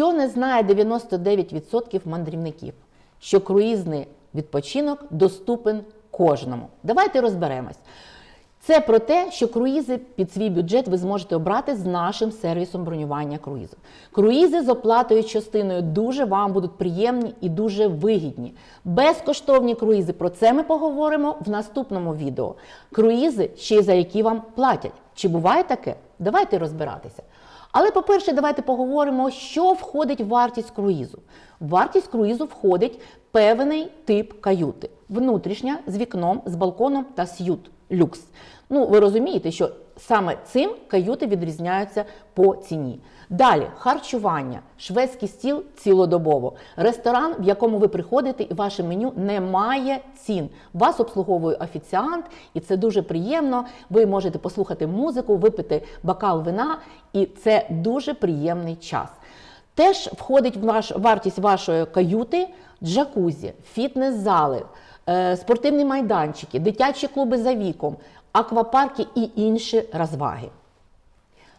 Що не знає 99% мандрівників, що круїзний відпочинок доступен кожному. Давайте розберемось. Це про те, що круїзи під свій бюджет ви зможете обрати з нашим сервісом бронювання круїзу. Круїзи з оплатою частиною дуже вам будуть приємні і дуже вигідні. Безкоштовні круїзи. Про це ми поговоримо в наступному відео. Круїзи, ще й за які вам платять. Чи буває таке? Давайте розбиратися. Але, по-перше, давайте поговоримо, що входить в вартість круїзу. В вартість круїзу входить певний тип каюти: внутрішня з вікном, з балконом та с'ют люкс. Ну, ви розумієте, що саме цим каюти відрізняються по ціні. Далі харчування, шведський стіл цілодобово, ресторан, в якому ви приходите, і ваше меню не має цін. Вас обслуговує офіціант, і це дуже приємно. Ви можете послухати музику, випити бокал вина, і це дуже приємний час. Теж входить в ваш, вартість вашої каюти джакузі, фітнес-зали, е, спортивні майданчики, дитячі клуби за віком, аквапарки і інші розваги.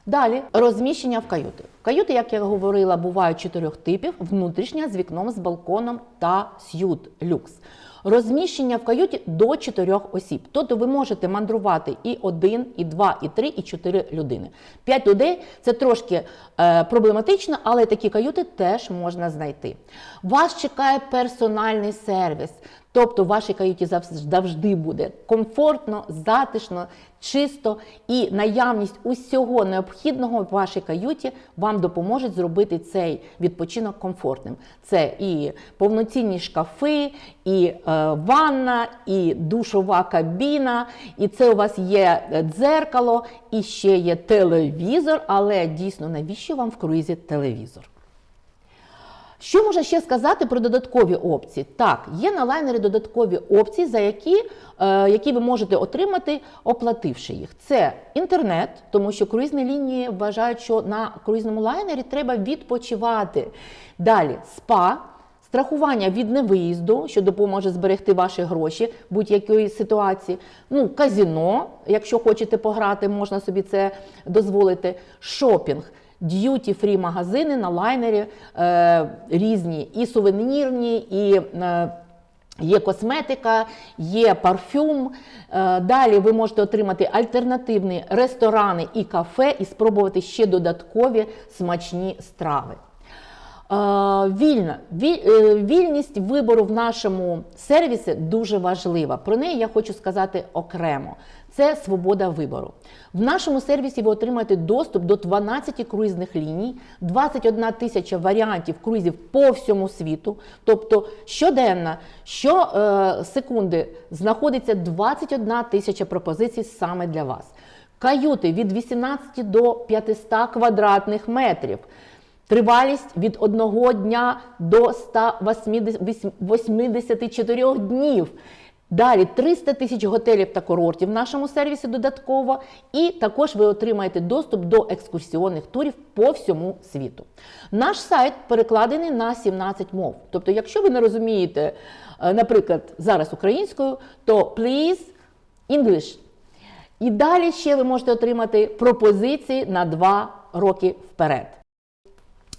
Далі розміщення в каюти. Каюти, як я говорила, бувають чотирьох типів: внутрішня з вікном, з балконом та с'ют люкс. Розміщення в каюті до чотирьох осіб. Тобто ви можете мандрувати і один, і два, і три, і чотири людини. П'ять людей це трошки е, проблематично, але такі каюти теж можна знайти. Вас чекає персональний сервіс. Тобто в вашій каюті завжди буде комфортно, затишно, чисто і наявність усього необхідного в вашій каюті вам допоможуть зробити цей відпочинок комфортним. Це і повноцінні шкафи, і е, ванна, і душова кабіна, і це у вас є дзеркало, і ще є телевізор. Але дійсно, навіщо вам в круїзі телевізор? Що можна ще сказати про додаткові опції? Так, є на лайнері додаткові опції, за які, е, які ви можете отримати, оплативши їх. Це інтернет, тому що круїзні лінії вважають, що на круїзному лайнері треба відпочивати. Далі спа. Страхування від невиїзду, що допоможе зберегти ваші гроші будь-якої ситуації. Ну, казіно, якщо хочете пограти, можна собі це дозволити. Шопінг д'юті-фрі магазини на лайнері е, різні, і сувенірні, і е, Є косметика, є парфюм. Е, Далі ви можете отримати альтернативні ресторани і кафе і спробувати ще додаткові смачні страви. Е, Вільна е, вільність вибору в нашому сервісі дуже важлива. Про неї я хочу сказати окремо. Це свобода вибору. В нашому сервісі ви отримаєте доступ до 12 круїзних ліній, 21 тисяча варіантів круїзів по всьому світу. Тобто щоденно, щосекунди знаходиться 21 тисяча пропозицій саме для вас. Каюти від 18 до 500 квадратних метрів. Тривалість від одного дня до 184 днів. Далі 300 тисяч готелів та курортів в нашому сервісі додатково, і також ви отримаєте доступ до екскурсіонних турів по всьому світу. Наш сайт перекладений на 17 мов. Тобто, якщо ви не розумієте, е, наприклад, зараз українською, то please English. І далі ще ви можете отримати пропозиції на 2 роки вперед.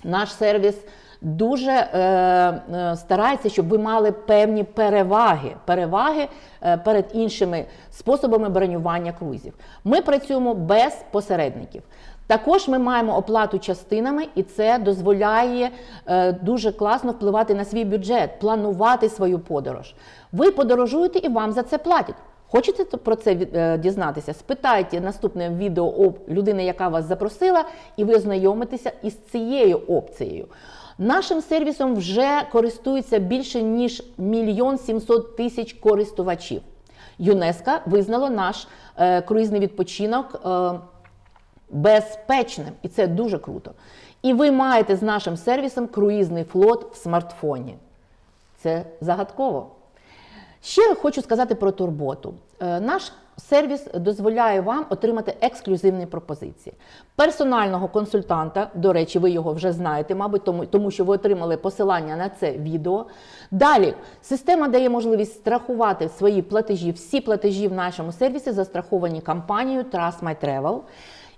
Наш сервіс дуже е, е, старається, щоб ви мали певні переваги, переваги е, перед іншими способами бронювання круїзів. Ми працюємо без посередників. Також ми маємо оплату частинами, і це дозволяє е, дуже класно впливати на свій бюджет, планувати свою подорож. Ви подорожуєте і вам за це платять. Хочете про це е, дізнатися? Спитайте наступне відео у людини, яка вас запросила, і ви ознайомитеся із цією опцією. Нашим сервісом вже користується більше ніж мільйон сімсот тисяч користувачів. ЮНЕСКО визнало наш е, круїзний відпочинок е, безпечним, і це дуже круто. І ви маєте з нашим сервісом круїзний флот в смартфоні. Це загадково. Ще хочу сказати про турботу. Е, Наш сервіс дозволяє вам отримати ексклюзивні пропозиції. Персонального консультанта, до речі, ви його вже знаєте, мабуть, тому, тому що ви отримали посилання на це відео. Далі система дає можливість страхувати свої платежі, всі платежі в нашому сервісі застраховані компанією Trust My Travel.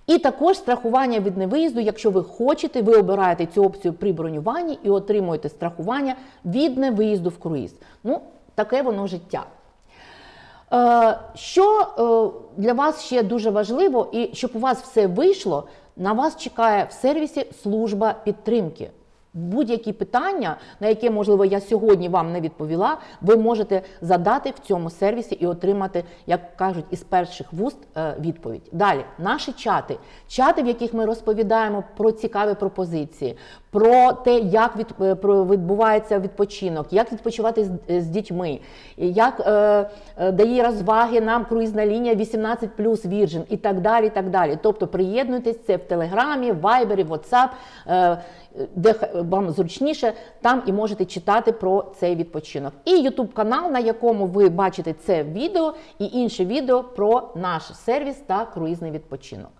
І також страхування від невиїзду, якщо ви хочете, ви обираєте цю опцію при бронюванні і отримуєте страхування від невиїзду в круїз. Ну, таке воно життя. Е, Що е, для вас ще дуже важливо, і щоб у вас все вийшло, на вас чекає в сервісі служба підтримки. Будь-які питання, на які, можливо, я сьогодні вам не відповіла, ви можете задати в цьому сервісі і отримати, як кажуть, із перших вуст е, відповідь. Далі, наші чати, чати, в яких ми розповідаємо про цікаві пропозиції, про те, як е, відбувається відпочинок, як відпочивати з, дітьми, як е, дає розваги нам круїзна лінія 18 Virgin і так далі. і так далі. Тобто приєднуйтесь це в Телеграмі, Вайбері, е, де вам зручніше, там і можете читати про цей відпочинок. І YouTube канал, на якому ви бачите це відео і інше відео про наш сервіс та круїзний відпочинок.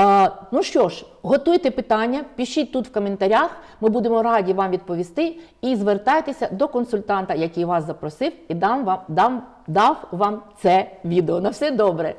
А, ну що ж, готуйте питання, пишіть тут в коментарях. Ми будемо раді вам відповісти і звертайтеся до консультанта, який вас запросив, і дам вам дам дав вам це відео. На все добре.